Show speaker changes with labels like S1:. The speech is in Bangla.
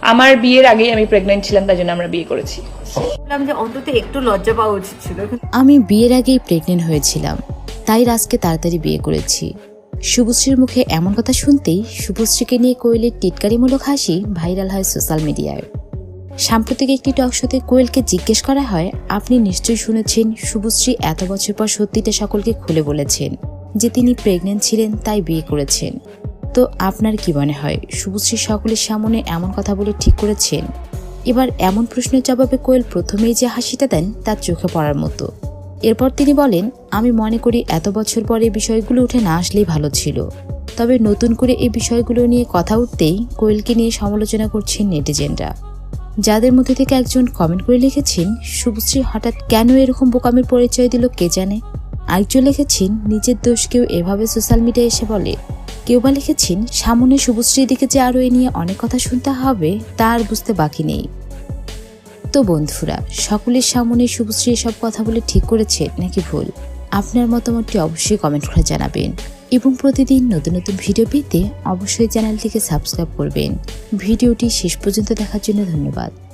S1: আমার বিয়ের আগেই আমি প্রেগনেন্ট ছিলাম তাই জন্য আমরা বিয়ে করেছি।
S2: বললাম যে অন্তত একটু লজ্জা পাওয়া উচিত ছিল।
S3: আমি বিয়ের আগেই প্রেগনেন্ট হয়েছিলাম তাই রাজকে তাড়াতাড়ি বিয়ে করেছি। শুভশ্রীর মুখে এমন কথা শুনতেই শুভশ্রীকে নিয়ে কোয়েলের টিটকারিমূলক হাসি ভাইরাল হয় সোশ্যাল মিডিয়ায়। সাম্প্রতিক একটি টক শোতে কোয়েলকে জিজ্ঞেস করা হয় আপনি নিশ্চয়ই শুনেছেন শুভশ্রী এত বছর পর সত্যিটা সকলকে খুলে বলেছেন যে তিনি প্রেগনেন্ট ছিলেন তাই বিয়ে করেছেন? তো আপনার কি মনে হয়? শুভশ্রী সকলের সামনে এমন কথা বলে ঠিক করেছেন? এবার এমন প্রশ্নের জবাবে কোয়েল প্রথমেই যে হাসিটা দেন তার চোখে পড়ার মতো। এরপর তিনি বলেন, আমি মনে করি এত বছর পরে বিষয়গুলো উঠে না আসলেই ভালো ছিল। তবে নতুন করে এই বিষয়গুলো নিয়ে কথা উঠতেই কোয়েলকে নিয়ে সমালোচনা করছেন নেটিজেনরা। যাদের মধ্যে থেকে একজন কমেন্ট করে লিখেছেন, শুভশ্রী হঠাৎ কেন এরকম বোকামির পরিচয় দিল কে জানে? আরেকজন লিখেছেন, নিজের দোষ কেউ এভাবে সোশ্যাল মিডিয়ায় এসে বলে। কেউ বা লিখেছেন, সামনে শুভশ্রীর দিকে যে আরও এ নিয়ে অনেক কথা শুনতে হবে, তা আর বুঝতে বাকি নেই। তো বন্ধুরা, সকলের সামনে শুভশ্রী এসব কথা বলে ঠিক করেছে নাকি ভুল? আপনার মতামতটি অবশ্যই কমেন্ট করে জানাবেন। এবং প্রতিদিন নতুন নতুন ভিডিও পেতে অবশ্যই চ্যানেলটিকে সাবস্ক্রাইব করবেন। ভিডিওটি শেষ পর্যন্ত দেখার জন্য ধন্যবাদ।